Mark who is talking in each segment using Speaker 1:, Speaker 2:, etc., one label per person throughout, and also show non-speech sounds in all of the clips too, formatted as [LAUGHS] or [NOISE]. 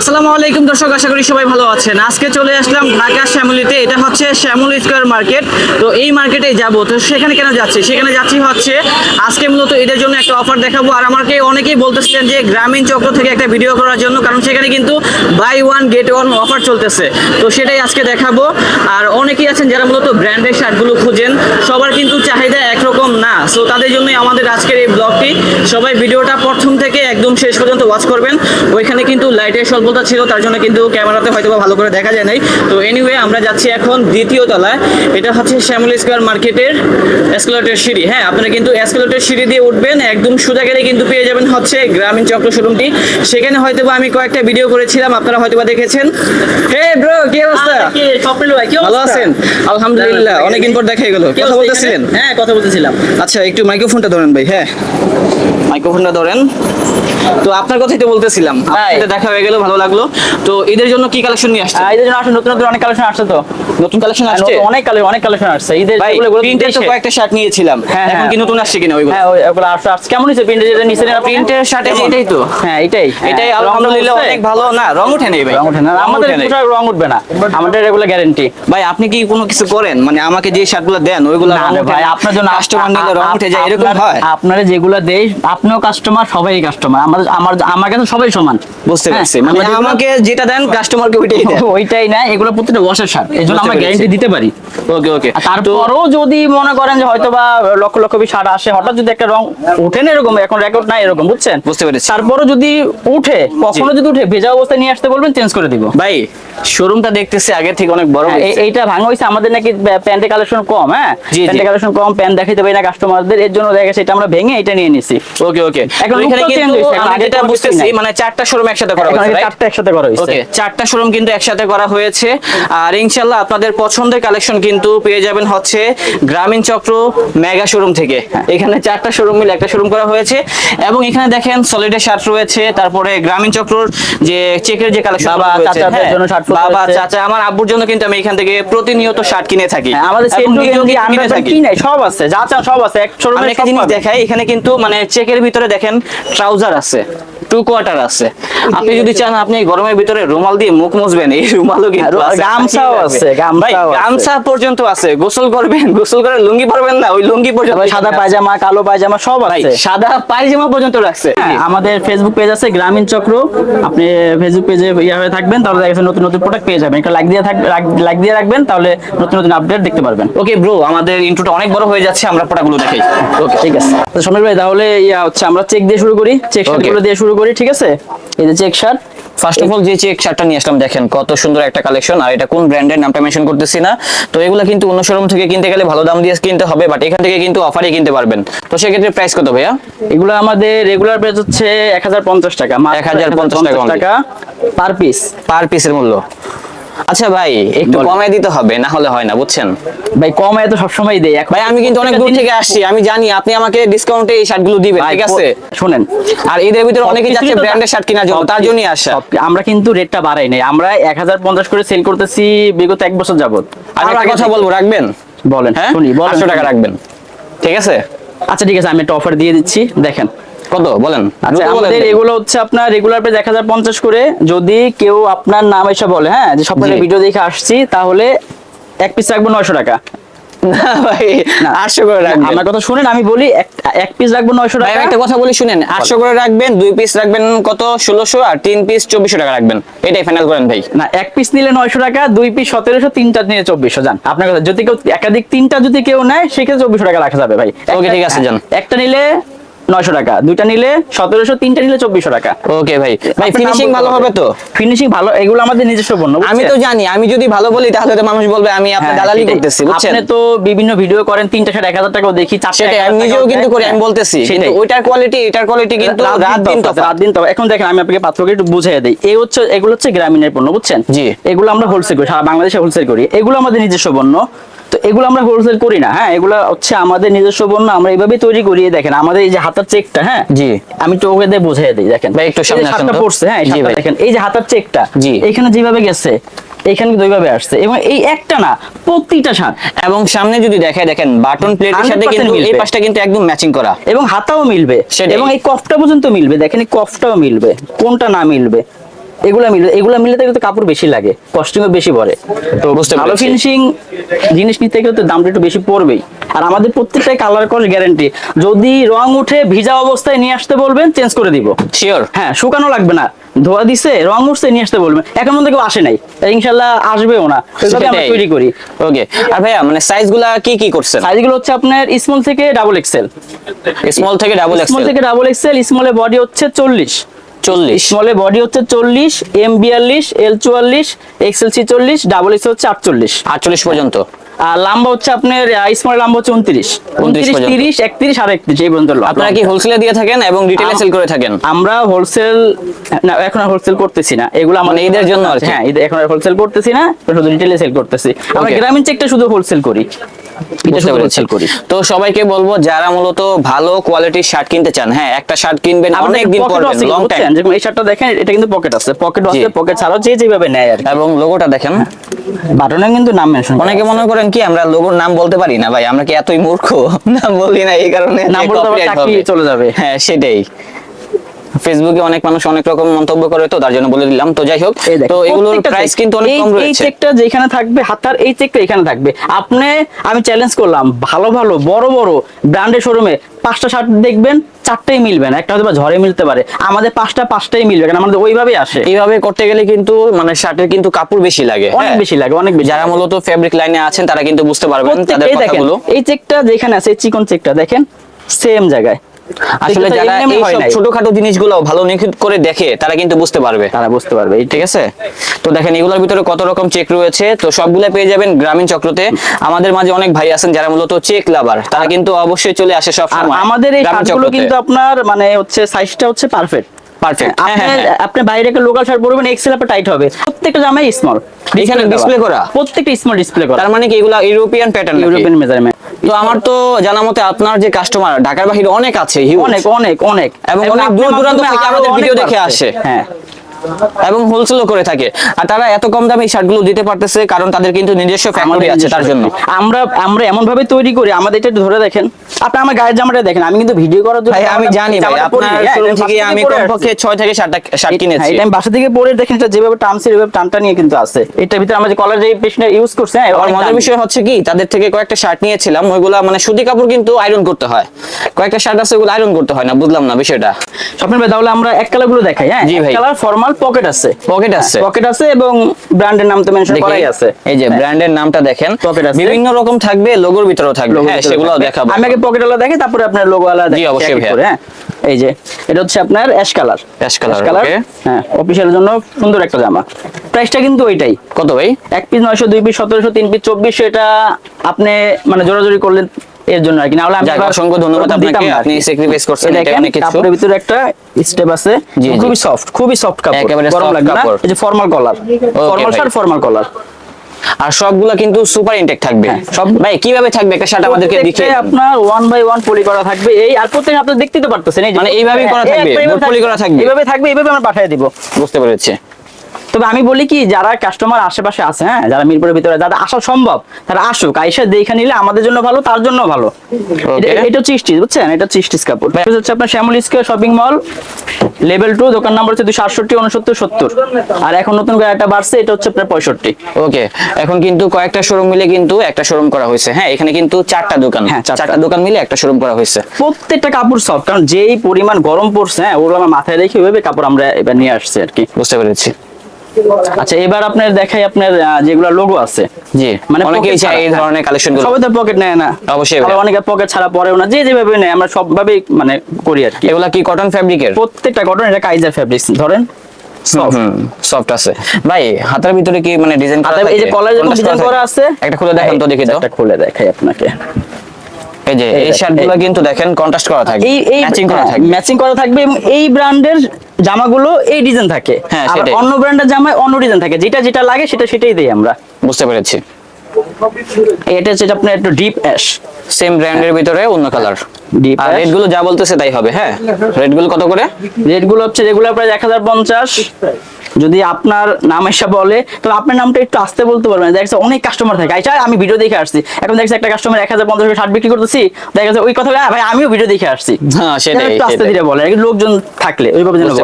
Speaker 1: আসসালামু আলাইকুম দর্শক, আশা করি সবাই ভালো আছেন। আজকে চলে আসলাম ঢাকা শ্যামলিতে। এটা হচ্ছে শ্যামল স্কোয়ার মার্কেট। তো এই মার্কেটে যাব। তো সেখানে কেন যাচ্ছি? সেখানে যাচ্ছি হচ্ছে, আজকে মূলত এটার জন্য একটা অফার দেখাবো। আর আমাকে অনেকেই বলতেছিলেন যে গ্রামীণ চক্র থেকে একটা ভিডিও করার জন্য, কারণ সেখানে কিন্তু buy one get one offer চলতেছে। তো সেটাই আজকে দেখাবো। আর অনেকেই আছেন যারা মূলত ব্র্যান্ডের শার্টগুলো খুঁজেন, সবার কিন্তু চাহিদা একরকম না। সো তাদের জন্যই আমাদের আজকের এই ব্লগটি সবাই ভিডিওটা প্রথম থেকে একদম শেষ পর্যন্ত ওয়াচ করবেন। ওইখানে কিন্তু লাইটের স্বল্পতা ছিল তার জন্য কিন্তু ক্যামেরাতে হয়তো বা ভালো করে দেখা যায় নাই। তো এনিওয়ে আমরা যাচ্ছি এখন দ্বিতীয় তলায়। এটা হচ্ছে শ্যামল স্কোয়ার মার্কেটের এসকেলেটর সিঁড়ি। হ্যাঁ আপনারা কিন্তু এসকেলেটর সিঁড়ি দিয়ে উঠবেন একদম সোজা গেলে কিন্তু পেয়ে যাবেন হচ্ছে গ্রামীণ চক্র শোরুমটি। সেখানে হয়তো বা আমি কয়েকটা ভিডিও করেছিলাম আপনারা হয়তো বা দেখেছেন। হে ব্রো কি অবস্থা? ভালো আছেন? আলহামদুলিল্লাহ অনেকদিন পর দেখা গেল। কথা বলতেছিলেন?
Speaker 2: হ্যাঁ কথা বলতেছিলাম।
Speaker 1: আচ্ছা একটু মাইক্রোফোনটা ধরেন ভাই হ্যাঁ। মাইক্রোফোনটা ধরেন। তো আপনার কথাই তো বলতেছিলাম। সাথে দেখা হয়ে গেল ভালো লাগল। তো এদের জন্য কি কালেকশন নিয়ে আসছে
Speaker 2: ঈদের জন্য আসলে নতুন নতুন অনেক কালেকশন আসছে তো।
Speaker 1: নতুন কালেকশন আসছে?
Speaker 2: অনেক কালেকশন অনেক কালেকশন আসছে। ঈদের যেগুলো-
Speaker 1: প্রিন্টের তো কয়েকটা শার্ট নিয়েছিলাম।
Speaker 2: হ্যাঁ,
Speaker 1: এখন
Speaker 2: হ্যাঁ।
Speaker 1: কি নতুন আসছে কিনা ওইগুলো?
Speaker 2: হ্যাঁ ওই- ওগুলো আসছে আসছে। কেমন হয়েছে প্রিন্টের যেটা নিচে
Speaker 1: প্রিন্টের শার্টে এটাই তো।
Speaker 2: হ্যাঁ এটাই।
Speaker 1: এটাই
Speaker 2: হ্যাঁ,
Speaker 1: আলহামদুলিল্লাহ অনেক ভালো। না রং ওঠে নেই ভাই।
Speaker 2: রং ওঠে না। আমাদের পোশাক রং উঠবে না। আমাদের এগুলো গ্যারান্টি
Speaker 1: ভাই আপনি কি কোনো কিছু করেন? মানে আমাকে যে শার্টগুলো দেন ওইগুলো
Speaker 2: না ভাই আপনার জন্য
Speaker 1: কাস্টমার নিলে রং উঠে যায় এরকম হয়?
Speaker 2: আপনারা যেগুলো দেই আপনিও কাস্টমার সবাই কাস্টমার আমার আমার আমার কাছে সবাই সমান।
Speaker 1: বুঝতে
Speaker 2: হ্যাঁ,
Speaker 1: পারছি। মানে আমাকে যেটা দেন কাস্টমারকে ওইটাই দেন। [LAUGHS]
Speaker 2: ওইটাই না এগুলো প্রত্যেকটা ওয়াশের শার্ট এই জন্য আমরা গ্যারান্টি দিতে পারি।
Speaker 1: ওকে ওকে।
Speaker 2: তারপরও যদি মনে করেন যে হয়তো বা লক্ষ লক্ষ পিস শার্ট আসে হঠাৎ যদি একটা রং ওঠে না এরকম এখন রেকর্ড নাই এরকম বুঝছেন?
Speaker 1: বুঝতে পেরেছি।
Speaker 2: তারপরও যদি উঠে কখনো যদি উঠে ভেজা অবস্থায় নিয়ে আসতে বলবেন চেঞ্জ করে দিব।
Speaker 1: ভাই শোরুমটা দেখতেছি আগে থেকে অনেক বড়
Speaker 2: হ্যাঁ, এইটা ভাঙা হয়েছে আমাদের নাকি প্যান্টের কালেকশন কম হ্যাঁ। প্যান্টের কালেকশন কম প্যান্ট দেখাইতে পারি না কাস্টমারদের এর জন্য দেখা গেছে এটা আমরা ভেঙে এটা নিয়ে নিছি।
Speaker 1: ওকে ওকে।
Speaker 2: এখন
Speaker 1: এখন কিন্তু যেটা বুঝতেছি মানে চারটা শোরুম একসাথে করা হয়েছে
Speaker 2: চারটা একসাথে করা হয়েছে।
Speaker 1: ওকে চারটা শোরুম কিন্তু একসাথে করা হয়েছে। আর আপনাদের পছন্দের কালেকশন কিন্তু পেয়ে যাবেন হচ্ছে গ্রামীণ চক্র মেগা শোরুম থেকে। এখানে চারটা শোরুম মিলে একটা শোরুম করা হয়েছে। এবং এখানে দেখেন সলিডের শার্ট রয়েছে তারপরে গ্রামীণ চক্রর যে চেকের যে কালেকশন
Speaker 2: বাবা, চাচাদের জন্য shirt রয়েছে।
Speaker 1: বাবা চাচা আমার আব্বুর জন্য কিন্তু আমি এখান থেকে প্রতিনিয়ত শার্ট কিনে থাকি।
Speaker 2: হ্যাঁ, আমাদের
Speaker 1: কিনে থাকি।
Speaker 2: সব আছে যা চান সব আছে এক শোরুমে
Speaker 1: জিনিস দেখাই এখানে কিন্তু মানে চেকের ভিতরে দেখেন ট্রাউজার আছে। все. টু কোয়ার্টার আছে। আপনি যদি চান আপনি গরমের ভিতরে রুমাল দিয়ে মুখ মুছবেন এই রুমালও কিন্তু
Speaker 2: গামছাও আছে,
Speaker 1: গামছা পর্যন্ত আছে গোসল করবেন গোসল করে লুঙ্গি পরবেন না ওই লুঙ্গি পর্যন্ত
Speaker 2: সাদা পায়জামা কালো পায়জামা সব আছে।
Speaker 1: সাদা পায়জামা পর্যন্ত রাখছে।
Speaker 2: হ্যাঁ, আমাদের ফেসবুক পেজ আছে গ্রামীণ চক্র। আপনি ফেসবুক পেজে ইয়ে হয়ে থাকবেন তাহলে দেখা যাচ্ছে নতুন নতুন প্রোডাক্ট পেয়ে যাবেন। একটা লাইক দিয়ে থাকবে লাইক দিয়ে রাখবেন তাহলে নতুন নতুন আপডেট দেখতে পারবেন।
Speaker 1: ওকে ব্রো আমাদের ইন্ট্রোটা অনেক বড় হয়ে যাচ্ছে আমরা প্রোডাক্টগুলো দেখাই।
Speaker 2: ওকে ঠিক আছে। সমীর ভাই তাহলে ইয়া হচ্ছে আমরা চেক দিয়ে শুরু করি। চেক. শার্টগুলো দিয়ে শুরু করি। ঠিক আছে? এই যে check shirt
Speaker 1: first of all যে চেক শার্টটা নিয়ে আসলাম দেখেন কত সুন্দর একটা কালেকশন আর এটা কোন ব্র্যান্ডের নামটা মেনশন করতেছি না। তো এগুলো কিন্তু অন্য শোরুম থেকে কিনতে গেলে ভালো দাম দিয়ে কিনতে হবে বাট এখান থেকে কিন্তু অফারে কিনতে পারবেন। তো সেক্ষেত্রে প্রাইস কত ভাইয়া?
Speaker 2: এগুলো আমাদের রেগুলার প্রাইস হচ্ছে এক হাজার পঞ্চাশ টাকা এক
Speaker 1: 1050 টাকা
Speaker 2: টাকা পার পিস
Speaker 1: পার পিসের মূল্য। আচ্ছা ভাই একটু। কমায় দিতে হবে না হলে হয় না বুঝছেন?
Speaker 2: ভাই কম এত সবসময় দেয়। এখন
Speaker 1: ভাই আমি কিন্তু অনেক দূর থেকে আসছি আমি জানি আপনি আমাকে ডিসকাউন্টে এই শার্টগুলো দিবেন ঠিক আছে?
Speaker 2: শুনেন।
Speaker 1: আর এদের ভিতরে অনেকে
Speaker 2: সবকিছুই
Speaker 1: যাচ্ছে ব্র্যান্ডের শার্ট কেনার জন্য তার জন্যই আসা।
Speaker 2: আমরা কিন্তু রেটটা বাড়াই নাই। আমরা এক হাজার পঞ্চাশ করে সেল করতেছি বিগত এক বছর যাবত
Speaker 1: আর একটা কথা বলব রাখবেন?
Speaker 2: বলেন
Speaker 1: হ্যাঁ?
Speaker 2: শুনি বলেন
Speaker 1: আটশো টাকা রাখবেন ঠিক আছে?
Speaker 2: আচ্ছা ঠিক আছে আমি একটা অফার দিয়ে দিচ্ছি দেখেন।
Speaker 1: কত? বলেন।
Speaker 2: আচ্ছা আমাদের এগুলো হচ্ছে আপনার রেগুলার প্রাইস করে যদি কেউ আপনার নাম এসে বলে হ্যাঁ যে ভিডিও দেখে আসছি তাহলে এক পিস রাখব নয়শো টাকা।
Speaker 1: রাখবেন।
Speaker 2: আমার কথা শুনেন আমি বলি এক- পিস রাখব নয়শো টাকা।
Speaker 1: একটা কথা বলি শুনেন আটশো করে রাখবেন দুই পিস রাখবেন কত? ষোলোশো আর তিন পিস চব্বিশশো টাকা রাখবেন। এটাই ফাইনাল করেন ভাই।
Speaker 2: না এক পিস নিলে নয়শো টাকা দুই পিস সতেরোশো তিনটা চব্বিশশো যান আপনার কথা যদি কেউ একাধিক তিনটা যদি কেউ নেয় সেক্ষেত্রে চব্বিশশো টাকা রাখা যাবে ভাই।
Speaker 1: ঠিক আছে, যান।
Speaker 2: একটা নিলে নয়শো টাকা। দুইটা নিলে সতেরোশো তিনটা নিলে চব্বিশশো টাকা।
Speaker 1: ওকে ভাই। ভাই ফিনিশিং ভালো হবে। তো?
Speaker 2: ফিনিশিং ভালো এগুলো আমাদের নিজস্ব পণ্য
Speaker 1: আমি তো জানি আমি যদি ভালো বলি তাহলে তো মানুষ বলবে আমি আপনার
Speaker 2: হ্যাঁ,
Speaker 1: দালালি করতেছি বুঝছেন?
Speaker 2: আপনি তো বিভিন্ন ভিডিও করেন তিনটা শার্ট এক হাজার টাকাও দেখি চারটা
Speaker 1: আমি নিজেও কিন্তু করি আমি বলতেছি কিন্তু ওইটার কোয়ালিটি এটার কোয়ালিটি কিন্তু রাত দিন
Speaker 2: তফাৎ রাত দিন তফাৎ। এখন দেখেন আমি আপনাকে পাত্রকে একটু বুঝিয়ে দিই। এই হচ্ছে এগুলো হচ্ছে গ্রামীণের পণ্য বুঝছেন?
Speaker 1: জি।
Speaker 2: এগুলো আমরা হোলসেল করি সারা বাংলাদেশে হোলসেল করি। এগুলো আমাদের নিজস্ব পণ্য। তো এগুলো আমরা হোলসেল করি না হ্যাঁ? এগুলো হচ্ছে আমাদের নিজস্ব পণ্য আমরা এইভাবেই তৈরি করি দেখেন। আমাদের এই যে হাতার চেকটা হ্যাঁ?
Speaker 1: জি।
Speaker 2: আমি টোকে দিয়ে বুঝিয়ে দিই দেখেন।
Speaker 1: ভাই, একটু সামনে আসেন
Speaker 2: পড়ছে হ্যাঁ। দেখেন এই যে হাতার চেকটা
Speaker 1: জি।
Speaker 2: এখানে যেভাবে গেছে এখানে কিন্তু ওইভাবে আসছে। এবং এই একটা না প্রতিটা শার্ট।
Speaker 1: এবং সামনে যদি দেখায় দেখেন বাটন প্লেটের সাথে
Speaker 2: 100%
Speaker 1: কিন্তু এই পাশটা কিন্তু একদম ম্যাচিং করা।
Speaker 2: এবং হাতাও মিলবে। এবং এই কফটা পর্যন্ত মিলবে দেখেন এই কফটাও মিলবে। কোনটা না মিলবে? এগুলা মিলে এগুলা মিলে গেলে তো কাপড় বেশি লাগে কস্টিংও বেশি পড়ে তো
Speaker 1: বুঝতে
Speaker 2: ভালো ফিনিশিং জিনিস নিতে গেলে তো দামটা একটু বেশি পড়বেই। আর আমাদের প্রত্যেকটাই কালার কস গ্যারান্টি যদি রং উঠে ভিজা অবস্থায় নিয়ে আসতে বলবেন চেঞ্জ করে দিব।
Speaker 1: শিওর
Speaker 2: হ্যাঁ শুকানো লাগবে না। ধোয়া দিছে রং উঠছে নিয়ে আসতে বলবেন। এখন মধ্যে কেউ আসে নাই। ইনশাল্লাহ আসবেও না। আমরা তৈরি করি।
Speaker 1: ওকে আর ভাইয়া মানে সাইজগুলা কি কি করছেন?
Speaker 2: সাইজগুলো হচ্ছে আপনার স্মল থেকে ডাবল এক্সেল
Speaker 1: স্মল থেকে ডাবল
Speaker 2: স্মল
Speaker 1: এক্সেল
Speaker 2: থেকে ডাবল এক্সেল স্মলের বডি হচ্ছে চল্লিশ।
Speaker 1: চল্লিশ।
Speaker 2: স্মলে বডি হচ্ছে চল্লিশ এম বিয়াল্লিশ এল চুয়াল্লিশ এক্সএলসি ছিচল্লিশ ডাবল এক্স হচ্ছে আটচল্লিশ।
Speaker 1: আটচল্লিশ পর্যন্ত।
Speaker 2: আর লম্বা হচ্ছে আপনার স্মল লম্বা হচ্ছে উনত্রিশ। উনত্রিশ
Speaker 1: পর্যন্ত।
Speaker 2: তিরিশ একত্রিশ আর একত্রিশ এই পর্যন্ত
Speaker 1: আপনারা কি হোলসেলে দিয়ে থাকেন এবং রিটেলে সেল করে থাকেন?
Speaker 2: আমরা হোলসেল না এখন আর হোলসেল করতেছি না। এগুলো আমাদের
Speaker 1: মানে ঈদের জন্য আর
Speaker 2: হ্যাঁ ঈদে এখন আর হোলসেল করতেছি না শুধু রিটেলে সেল করতেছি। আমরা গ্রামীণ চেকটা শুধু হোলসেল করি।
Speaker 1: তো সবাইকে বলব যারা মূলত ভালো কোয়ালিটির শার্ট কিনতে চান হ্যাঁ একটা শার্ট কিনবেন অনেক দিন পরবেন লং টাইম
Speaker 2: যেমন এই শার্টটা দেখেন এটা কিন্তু পকেট আছে। পকেট। আছে পকেট ছাড়াও যে যেভাবে নেয় আর
Speaker 1: এবং লোগোটা দেখেন।
Speaker 2: বাটনে কিন্তু নাম মেনশন
Speaker 1: অনেকে মনে করেন কি আমরা লোগোর নাম বলতে পারি? না ভাই আমরা কি এতই মূর্খ? [LAUGHS] নাম বলি না এই কারণে
Speaker 2: নাম বলতে
Speaker 1: পারি
Speaker 2: চাকরি চলে যাবে।
Speaker 1: হ্যাঁ সেটাই। ফেসবুকে অনেক মানুষ অনেক রকম মন্তব্য করে তো তার জন্য বলে দিলাম। তো যাই হোক তো এগুলোর প্রাইস কিন্তু অনেক কম
Speaker 2: এই চেকটা যেখানে থাকবে হাতার এই চেকটা এখানে থাকবে। আপনি আমি চ্যালেঞ্জ করলাম ভালো ভালো বড় বড় ব্র্যান্ডের শোরুমে পাঁচটা শার্ট দেখবেন চারটাই মিলবে না একটা হয়তো ঝড়ে মিলতে পারে। আমাদের পাঁচটা পাঁচটাই মিলবে কারণ আমাদের ওইভাবেই আসে।
Speaker 1: এইভাবে করতে গেলে কিন্তু মানে শার্টের কিন্তু কাপড় বেশি লাগে
Speaker 2: অনেক
Speaker 1: হ্যাঁ।
Speaker 2: বেশি লাগে অনেক বেশি
Speaker 1: যারা মূলত ফেব্রিক লাইনে আছেন তারা কিন্তু বুঝতে পারবেন তাদের কথাগুলো।
Speaker 2: এই চেকটা যেখানে আছে চিকন চেকটা দেখেন সেম জায়গায়।
Speaker 1: আসলে যারা
Speaker 2: হয়
Speaker 1: এইসব
Speaker 2: নাই।
Speaker 1: ছোটখাটো জিনিসগুলো ভালো নিখুঁত করে দেখে তারা কিন্তু বুঝতে পারবে।
Speaker 2: তারা বুঝতে পারবে
Speaker 1: ঠিক আছে? তো দেখেন এগুলোর ভিতরে কত রকম চেক রয়েছে। তো সবগুলো পেয়ে যাবেন গ্রামীণ চক্রতে। আমাদের মাঝে অনেক ভাই আছেন যারা মূলত চেক লাভার। তারা কিন্তু অবশ্যই চলে আসে সব সময়
Speaker 2: আমাদের এই শার্টগুলো কিন্তু আপনার মানে হচ্ছে সাইজটা হচ্ছে পারফেক্ট
Speaker 1: পারফেক্ট
Speaker 2: আপনি আপনি বাইরে একটা লোকাল শার্ট পরবেন এক্সেল আপে টাইট হবে। প্রত্যেকটা জামাই স্মল
Speaker 1: এখানে display করা?
Speaker 2: প্রত্যেকটা স্মল ডিসপ্লে করা।
Speaker 1: তার মানে কি এগুলা ইউরোপিয়ান প্যাটার্ন
Speaker 2: ইউরোপিয়ান মেজারমেন্ট
Speaker 1: তো আমার তো জানা মতে আপনার যে কাস্টমার ঢাকার বাহিরে অনেক আছে।
Speaker 2: অনেক অনেক অনেক
Speaker 1: এবং অনেক দূর দূরান্ত থেকে আমাদের ভিডিও দেখে আসে।
Speaker 2: হ্যাঁ
Speaker 1: এবং হোলসেলও করে থাকে। আর তারা এত কম দামে এই শার্টগুলো দিতে পারতেছে কারণ তাদের কিন্তু নিজস্ব ফ্যাক্টরি আছে তার জন্য।
Speaker 2: আমরা আমরা এমন ভাবে তৈরি করি আমাদের এটা ধরে দেখেন। আপনি আমার গায়ের জামাটা দেখেন আমি কিন্তু ভিডিও করার জন্য
Speaker 1: আমি জানি ভাই আপনার
Speaker 2: হ্যাঁ,
Speaker 1: শোরুম থেকে আমি কমপক্ষে ছয় থেকে সাতটা শার্ট কিনেছি।
Speaker 2: হ্যাঁ, এটা আমি বাসা থেকে পরে দেখেন এটা যেভাবে টানছে এভাবে টানটা নিয়ে কিন্তু আছে। এটার ভিতরে আমরা যে কলার যে পেশনে ইউজ করছে হ্যাঁ,
Speaker 1: আর মজার বিষয় হচ্ছে কি তাদের থেকে কয়েকটা শার্ট নিয়েছিলাম ওইগুলা মানে সুতি কাপড় কিন্তু আয়রন করতে হয়। কয়েকটা শার্ট আছে ওগুলো আয়রন করতে হয় না বুঝলাম না বিষয়টা।
Speaker 2: স্বপ্নের ভাই তাহলে আমরা এক কালারগুলো দেখাই হ্যাঁ কালার ফর্মাল পকেট আছে।
Speaker 1: পকেট আছে।
Speaker 2: পকেট আছে এবং ব্র্যান্ডের নাম তো মেনশন করাই আছে।
Speaker 1: এই যে ব্র্যান্ডের নামটা দেখেন।
Speaker 2: Pocket আছে।
Speaker 1: বিভিন্ন রকম থাকবে লোগোর ভিতরেও থাকবে। হ্যাঁ দেখাবো।
Speaker 2: আমি আগে পকেট দেখি তারপরে আপনার লোগো ওয়ালা দেখি।
Speaker 1: অবশ্যই
Speaker 2: হ্যাঁ। এই যে এটা হচ্ছে আপনার ash colour
Speaker 1: Ash color, okay.
Speaker 2: হ্যাঁ অফিসিয়ালের জন্য সুন্দর একটা জামা। প্রাইসটা কিন্তু ওইটাই।
Speaker 1: কত ভাই?
Speaker 2: এক পিস নয়শো দুই পিস সতেরোশো তিন পিস চব্বিশশো এটা আপনি মানে জোরাজোরি করলেন এর জন্য আর কি। না হলে আমি
Speaker 1: অসংখ্য ধন্যবাদ আপনাকে। আপনি sacrifice করছেন, এটা অনেক কিছু।
Speaker 2: কাপড়ের ভিতরে একটা স্টেপ আছে। খুবই সফট খুবই সফট কাপড়। গরম লাগবে না। এই যে formal collar formal shirt formal collar
Speaker 1: আর সবগুলা কিন্তু সুপার ইনটেক থাকবে।
Speaker 2: হ্যাঁ,
Speaker 1: সব ভাই কীভাবে থাকবে? একটা শার্ট আমাদেরকে দেখে
Speaker 2: প্রত্যেকটাই আপনার ওয়ান বাই ওয়ান পলি করা থাকবে। এই আর প্রত্যেক আপনি দেখতে তো পারতেছেন এই যে-
Speaker 1: মানে এইভাবেই করা থাকবে,
Speaker 2: এইভাবে
Speaker 1: boot poly করা থাকবে।
Speaker 2: এইভাবে থাকবে এইভাবে আমরা পাঠিয়ে দিব।
Speaker 1: বুঝতে পেরেছি।
Speaker 2: তবে আমি বলি কি যারা কাস্টমার আশেপাশে আছে হ্যাঁ যারা মিরপুরের ভিতরে যারা আসা সম্ভব তারা আসুক আইসা দেখে নিলে আমাদের জন্য ভালো তার জন্য ভালো। এটা- এটা বুঝছেন? এটা হচ্ছে স্টিচ কাপড়। হচ্ছে আপনার Shyamal square shopping mall level two দোকান নাম্বার হচ্ছে দুশো আটষট্টি উনসত্তর সত্তর। আর এখন নতুন করে একটা বাড়ছে এটা হচ্ছে আপনার পঁয়ষট্টি।
Speaker 1: ওকে এখন কিন্তু কয়েকটা শোরুম মিলে কিন্তু একটা শোরুম করা হয়েছে। হ্যাঁ এখানে কিন্তু চারটা দোকান।
Speaker 2: হ্যাঁ, চারটা।
Speaker 1: চারটা দোকান মিলে একটা শোরুম করা হয়েছে।
Speaker 2: প্রত্যেকটা কাপড় সফট কারণ যেই পরিমাণ গরম পড়ছে হ্যাঁ ওগুলো আমার মাথায় রেখে ওইভাবে কাপড় আমরা এবার নিয়ে আসছি আর কি।
Speaker 1: বুঝতে পেরেছি।
Speaker 2: আচ্ছা এবার আপনার দেখাই আপনার যেগুলো লোগো আছে।
Speaker 1: জি
Speaker 2: মানে
Speaker 1: অনেকেই চায় এই। ধরনের কালেকশনগুলো।
Speaker 2: সবাই তো পকেট নেয় না।
Speaker 1: অবশ্যই ভাইয়া।
Speaker 2: অনেকে পকেট ছাড়া পরেও না যে যেভাবে নেয় আমরা সবভাবেই মানে করি আর কি।
Speaker 1: এগুলা কি কটন ফ্যাব্রিকের
Speaker 2: প্রত্যেকটা কটন এটা কাইজার ফ্যাব্রিক্স ধরেন।
Speaker 1: সফট আছে। ভাই হাতের ভিতরে কি মানে ডিজাইন করা
Speaker 2: হাতে এই যে? কলার ডিজাইন করা আছে
Speaker 1: একটা খুলে দেখেন তো দেখি দাও
Speaker 2: একটা খুলে দেখাই আপনাকে।
Speaker 1: এই যে
Speaker 2: এই
Speaker 1: শার্টগুলো কিন্তু দেখেন কন্ট্রাস্ট করা থাকে
Speaker 2: এই
Speaker 1: ম্যাচিং করা থাকে।
Speaker 2: ম্যাচিং করা থাকবে এবং এই ব্র্যান্ডের জামাগুলো এই ডিজাইন থাকে।
Speaker 1: হ্যাঁ, সেটাই।
Speaker 2: অন্য ব্র্যান্ডের জামায় অন্য ডিজাইন থাকে। যেটা যেটা লাগে সেটা সেটাই দেই আমরা।
Speaker 1: বুঝতে পেরেছি।
Speaker 2: এটা হচ্ছে আপনার একটু ডিপ অ্যাশ
Speaker 1: সেম ব্র্যান্ডের ভিতরে অন্য কালার আর রেটগুলো যা বলতেছে তাই হবে হ্যাঁ? রেটগুলো কত করে?
Speaker 2: রেটগুলো হচ্ছে রেগুলার প্রাইস এক হাজার পঞ্চাশ। যদি আপনার নাম এসে বলে তো আপনার নামটা একটু আসতে বলতে পারবেন। দেখা যাচ্ছে অনেক কাস্টমার থাকে। আচ্ছা আমি ভিডিও দেখে আসছি। এখন দেখছি একটা কাস্টমার এক হাজার পঞ্চাশ শার্ট বিক্রি করতেছি। দেখা যাচ্ছে ওই কথা ভাই আমিও ভিডিও দেখে আসছি।
Speaker 1: হ্যাঁ, সেটাই,
Speaker 2: একটু আস্তে ধীরে বলে লোকজন থাকলে ওইভাবে যেন
Speaker 1: বুঝতে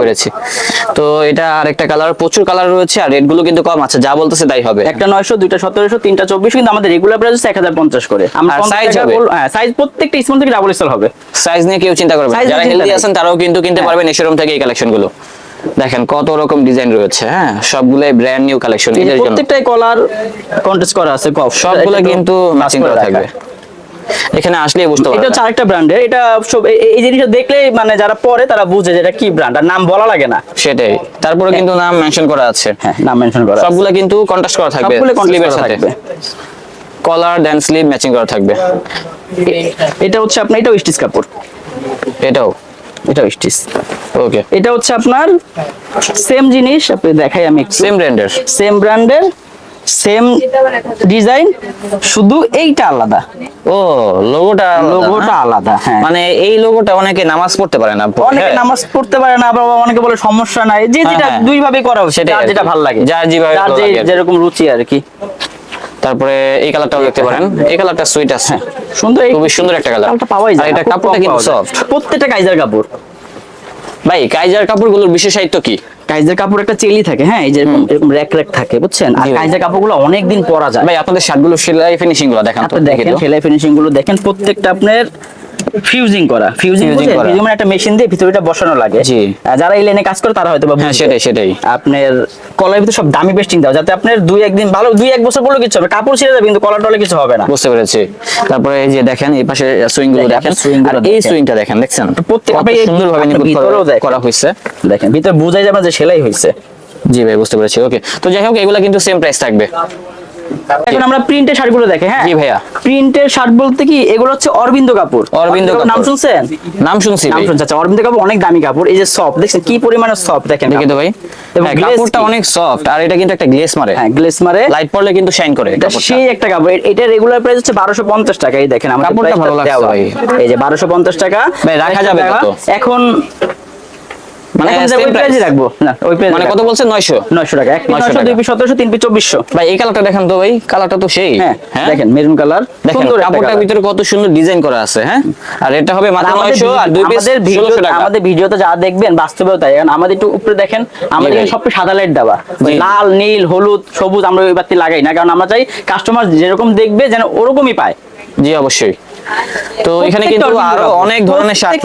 Speaker 1: তো এটা আরেকটা কালার প্রচুর কালার রয়েছে আর রেটগুলো কিন্তু কম আছে যা বলতেছে তাই হবে।
Speaker 2: একটা নয়শো দুইটা সতেরোশো তিনটা চব্বিশ কিন্তু আমাদের রেগুলার প্রাইস হচ্ছে এক হাজার পঞ্চাশ করে। আমরা
Speaker 1: আর
Speaker 2: 50
Speaker 1: size
Speaker 2: টাকা
Speaker 1: হবে?
Speaker 2: বল- হ্যাঁ সাইজ প্রত্যেকটা স্মল থেকে ডাবল এক্সেল হবে।
Speaker 1: সাইজ নিয়ে কেউ চিন্তা করবে যারা হেলদি আছেন তারাও কিন্তু কিনতে
Speaker 2: হ্যাঁ।
Speaker 1: পারবেন এই শোরুম থেকে এই কালেকশনগুলো। দেখেন কত রকম ডিজাইন রয়েছে হ্যাঁ? সবগুলাই ব্র্যান্ড নিউ কালেকশন এদের জন্য।
Speaker 2: প্রত্যেকটাই কলার কন্টেস্ট করা আছে
Speaker 1: সবগুলো কিন্তু ম্যাচিং করা থাকবে। এখানে আসলেই বুঝতে
Speaker 2: পারবে
Speaker 1: এটা
Speaker 2: হচ্ছে আরেকটা ব্র্যান্ডের এটা সব এই- জিনিসটা দেখলেই মানে যারা পরে তারা বুঝে যে এটা কি ব্র্যান্ড আর নাম বলা লাগে না।
Speaker 1: সেটাই। তারপরে কিন্তু নাম মেনশন করা আছে।
Speaker 2: হ্যাঁ নাম মেনশন করা আছে।
Speaker 1: সবগুলো কিন্তু কন্ট্রাস্ট করা থাকবে
Speaker 2: সবগুলো
Speaker 1: স্লিভের
Speaker 2: করা থাকবে।
Speaker 1: কলার দেন স্লিভ ম্যাচিং করা থাকবে।
Speaker 2: এটা হচ্ছে আপনার এটাও স্টিচ কাপড়।
Speaker 1: এটাও
Speaker 2: এটাও স্টিচ।
Speaker 1: ওকে
Speaker 2: এটা হচ্ছে আপনার সেম জিনিস আপনি দেখাই আমি
Speaker 1: সেম ব্র্যান্ডের
Speaker 2: সেম ব্র্যান্ডের সেম ডিজাইন শুধু এইটা আলাদা।
Speaker 1: ও লোগোটা
Speaker 2: লোগোটা আলাদা হ্যাঁ।
Speaker 1: মানে এই লোগোটা অনেকে নামাজ পড়তে পারে না।
Speaker 2: অনেকে
Speaker 1: হ্যাঁ।
Speaker 2: নামাজ পড়তে পারে না আবার অনেকে বলে সমস্যা নাই। যে
Speaker 1: হ্যাঁ,
Speaker 2: যেটা
Speaker 1: হ্যাঁ।
Speaker 2: দুই ভাবে করা
Speaker 1: সেটাই
Speaker 2: যেটা। ভালো লাগে।
Speaker 1: যার যেভাবে।
Speaker 2: যেরকম রুচি আর কি।
Speaker 1: তারপরে এই কালারটাও দেখতে পারেন। এই কালারটা সুইট আছে।
Speaker 2: সুন্দর এই
Speaker 1: খুবই সুন্দর একটা কালার।
Speaker 2: কালারটা পাওয়াই যায়
Speaker 1: এটা কাপড়টা কিন্তু। সফট
Speaker 2: প্রত্যেকটা কাইজার কাপড়।
Speaker 1: ভাই কাইজার কাপড়গুলোর বিশেষত্ব কি?
Speaker 2: কাইজার কাপড় একটা চেলি থাকে হ্যাঁ এই যে এরকম র্যাক র্যাক থাকে বুঝছেন? আর। কাইজার কাপড়গুলো অনেক দিন পরা যায়।
Speaker 1: ভাই আপনাদের শার্টগুলো সেলাই ফিনিশিংগুলো দেখান তো
Speaker 2: দেখেন সেলাই ফিনিশিংগুলো দেখেন প্রত্যেকটা আপনার ফিউজিং করা ফিউজিং
Speaker 1: করা।
Speaker 2: ফিউজিং মানে একটা মেশিন দিয়ে ভিতরেটা বসানো লাগে।
Speaker 1: জি।
Speaker 2: যারা এই লাইনে কাজ করে তারা হয়তো
Speaker 1: হ্যাঁ, সেটাই, সেটাই।
Speaker 2: আপনার কলার ভিতরে সব দামি পেস্টিং দাও যাতে আপনার দুই একদিন ভালো দুই এক বছর পরেও কিছু হবে। কাপড় ছিঁড়ে যাবে কিন্তু কলার টলে কিছু হবে না।
Speaker 1: বুঝতে পেরেছি। তারপরে এই যে দেখেন এই পাশে সুইংগুলো
Speaker 2: দেখেন,
Speaker 1: আর এই। সুইংটা দেখেন দেখছেন?
Speaker 2: প্রত্যেক-
Speaker 1: কত
Speaker 2: আপনি
Speaker 1: সুন্দর ভাবে
Speaker 2: আপনি
Speaker 1: নিখুঁত
Speaker 2: ভিতরেও দেখেন।
Speaker 1: করা হয়েছে।
Speaker 2: দেখেন ভিতরে বোঝাই যাবে যে সেলাই হয়েছে।
Speaker 1: জি ভাই বুঝতে পেরেছি। ওকে তো যাই হোক এগুলা কিন্তু সেম প্রাইস থাকবে।
Speaker 2: এখন আমরা প্রিন্টের শার্টগুলো দেখে হ্যাঁ?
Speaker 1: জি ভাইয়া।
Speaker 2: প্রিন্টের শার্ট বলতে কি এগুলো হচ্ছে অরবিন্দ কাপড়
Speaker 1: অরবিন্দ
Speaker 2: নাম শুনছেন?
Speaker 1: নাম শুনছি
Speaker 2: নাম
Speaker 1: ভাই
Speaker 2: শুনছেন। আচ্ছা অরবিন্দ কাপড় অনেক দামি কাপড় এই যে সফট দেখছেন কি পরিমাণে সফট দেখেন
Speaker 1: দেখি তো ভাই। হ্যাঁ, কাপড়টা অনেক সফট আর এটা কিন্তু একটা গ্লেস মারে।
Speaker 2: হ্যাঁ গ্লেস মারে।
Speaker 1: লাইট পড়লে কিন্তু শাইন করে
Speaker 2: এটা সেই একটা কাপড় এটা রেগুলার প্রাইস হচ্ছে বারোশো পঞ্চাশ টাকা এই দেখেন আমাদের
Speaker 1: কাপড়টা ভালো লাগছে ভাই।
Speaker 2: এই যে বারোশো পঞ্চাশ টাকা।
Speaker 1: ভাই, রাখা যাবে। কত?
Speaker 2: এখন
Speaker 1: মানে
Speaker 2: যে
Speaker 1: same
Speaker 2: ওই
Speaker 1: price?
Speaker 2: প্রাইসই রাখব। না ওই প্রাইস
Speaker 1: মানে কত বলছেন নয়শো।
Speaker 2: নয়শো টাকা। এক পিস
Speaker 1: 900
Speaker 2: দুই পিস সতেরোশো তিন পিস চব্বিশশো।
Speaker 1: ভাই এই কালারটা দেখেন তো ভাই। কালারটা তো সেই।
Speaker 2: হ্যাঁ দেখেন মেরুন কালার
Speaker 1: দেখেন কাপড়টার ভিতরে কত সুন্দর ডিজাইন করা আছে হ্যাঁ? আর এটা হবে মাত্র নয়শো আর দুই পিস
Speaker 2: আমাদের ভিডিও
Speaker 1: ষোলোশো
Speaker 2: ভিডিওতে যা দেখবেন বাস্তবেও তাই। কারণ আমাদের একটু উপরে দেখেন আমাদের সব সাদা লাইট দেওয়া। লাল নীল হলুদ সবুজ আমরা ওই বাতি লাগাই না। কারণ আমরা চাই কাস্টমার যেরকম দেখবে যেন ওরকমই পায়।
Speaker 1: জি অবশ্যই। তো এখানে কিন্তু
Speaker 2: আরও
Speaker 1: অনেক ধরনের শার্ট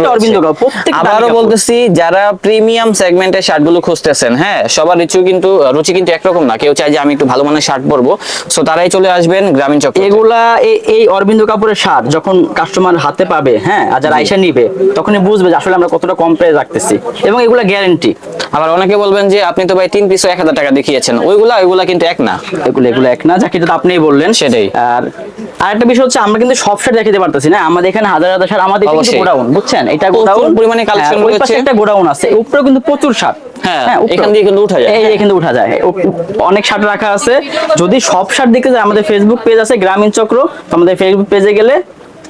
Speaker 1: আবারও বলতেছি যারা প্রিমিয়াম সেগমেন্টের শার্টগুলো খুঁজতেছেন হ্যাঁ সবার রুচি কিন্তু রুচি কিন্তু একরকম না। কেউ চায় যে আমি একটু ভালো মানের শার্ট পরবো। সো তারাই চলে আসবেন গ্রামীণ চক্র
Speaker 2: এগুলা এই- অরবিন্দ কাপুরের শার্ট যখন কাস্টমার হাতে পাবে হ্যাঁ আর যারা আইসা নিবে তখনই বুঝবে যে আসলে আমরা কতটা কম প্রাইস রাখতেছি। এবং এগুলা গ্যারান্টি
Speaker 1: আবার অনেকে বলবেন যে আপনি তো ভাই তিন পিসও এক হাজার টাকা দেখিয়েছেন। ওইগুলা ওইগুলা কিন্তু এক না।
Speaker 2: এগুলো এগুলো এক না যাকে তো আপনিই বললেন।
Speaker 1: সেটাই।
Speaker 2: আর আরেকটা বিষয় হচ্ছে আমরা কিন্তু সব শার্ট দেখাতে পারতেছি না? আমাদের এখানে হাজার হাজার শার্ট আমাদের কিন্তু গোডাউন বুঝছেন? এটা গোডাউন।
Speaker 1: পরিমাণে কালেকশন
Speaker 2: ওই পাশে একটা গোডাউন আছে উপরে কিন্তু প্রচুর সার
Speaker 1: হ্যাঁ, এখান দিয়ে কিন্তু উঠা যায়।
Speaker 2: এই কিন্তু উঠা যায়। অনেক শার্ট রাখা আছে। যদি সব শার্ট দেখতে যায় আমাদের ফেসবুক পেজ আছে গ্রামীণ চক্র। তো আমাদের ফেসবুক পেজে গেলে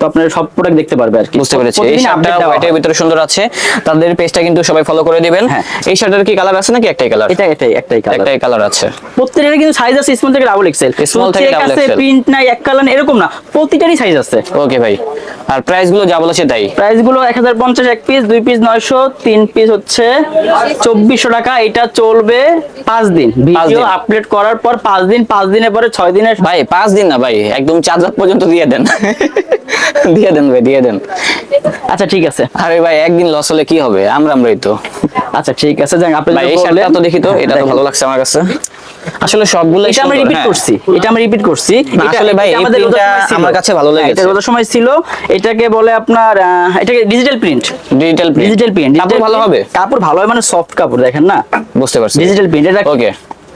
Speaker 2: আপনার সব প্রোডাক্ট দেখতে পারবে আর কি।
Speaker 1: বুঝতে পেরেছি। এই শার্টটা হোয়াইটের ভিতরে সুন্দর আছে। তাদের পেজটা কিন্তু সবাই ফলো করে দিবেন।
Speaker 2: হ্যাঁ।
Speaker 1: এই শার্টের কি কালার আছে নাকি একটাই কালার
Speaker 2: এটা এটাই একটাই কালার
Speaker 1: একটাই কালার আছে।
Speaker 2: প্রত্যেকটারই কিন্তু সাইজ আছে স্মল থেকে ডাবল এক্সেল
Speaker 1: Small থেকে
Speaker 2: আছে
Speaker 1: XL
Speaker 2: প্রিন্ট নাই এক কালার এরকম না। প্রতিটারই সাইজ আছে।
Speaker 1: ওকে ভাই। আর প্রাইসগুলো যা বলেছে তাই।
Speaker 2: প্রাইসগুলো এক হাজার পঞ্চাশ এক পিস দুই পিস নয়শো তিন পিস হচ্ছে চব্বিশশো টাকা। এটা চলবে পাঁচ দিন। ভিডিও। আপলোড করার পর পাঁচ দিন পাঁচ দিনের পরে ছয় দিনের
Speaker 1: ভাই পাঁচ দিন না ভাই। একদম চার রাত পর্যন্ত দিয়ে দেন। দিয়ে দেন ভাই দিয়ে দেন।
Speaker 2: আচ্ছা ঠিক আছে।
Speaker 1: আরে ভাই একদিন লস হলে কি হবে? আমরা আমরাই তো।
Speaker 2: আচ্ছা ঠিক আছে যাক আপনি
Speaker 1: এই শার্টটা তো দেখি তো এটা তো ভালো লাগছে আমার কাছে। আসলে সবগুলো
Speaker 2: এটা আমরা রিপিট করছি। এটা আমরা রিপিট করছি।
Speaker 1: আসলে ভাই,
Speaker 2: এটা আমাদের।
Speaker 1: আমার কাছে ভালো
Speaker 2: হ্যাঁ,
Speaker 1: লেগেছে।
Speaker 2: এটা রোজার সময় ছিল। এটাকে বলে আপনার এটাকে digital print
Speaker 1: digital print
Speaker 2: digital print
Speaker 1: কাপড় ভালো হবে?
Speaker 2: কাপড় ভালো হয় মানে সফট কাপড় দেখেন না?
Speaker 1: বুঝতে পারছি।
Speaker 2: ডিজিটাল প্রিন্ট এটা
Speaker 1: ওকে